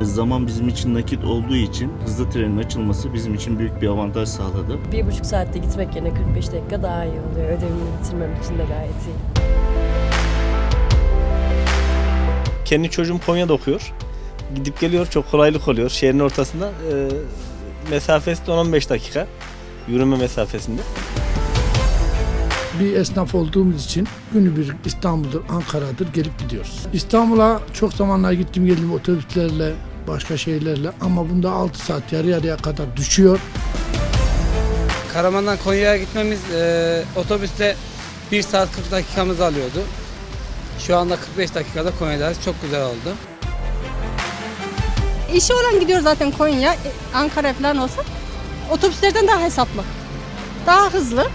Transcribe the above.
Zaman bizim için nakit olduğu için hızlı trenin açılması bizim için büyük bir avantaj sağladı. Bir buçuk saatte gitmek yerine 45 dakika daha iyi oluyor. Ödevimi bitirmem için de gayet iyi. Kendi çocuğum Konya'da okuyor. Gidip geliyor çok kolaylık oluyor şehrin ortasında. Ee, mesafesi de 10-15 dakika. Yürüme mesafesinde. Bir esnaf olduğumuz için günübirlik İstanbul'dur, Ankara'dır gelip gidiyoruz. İstanbul'a çok zamanlar gittim geldim otobüslerle, başka şeylerle ama bunda 6 saat yarı yarıya kadar düşüyor. Karaman'dan Konya'ya gitmemiz e, otobüste 1 saat 40 dakikamızı alıyordu. Şu anda 45 dakikada Konya'dayız. Çok güzel oldu. İşi olan gidiyor zaten Konya, e, Ankara falan olsa otobüslerden daha hesaplı. Daha hızlı.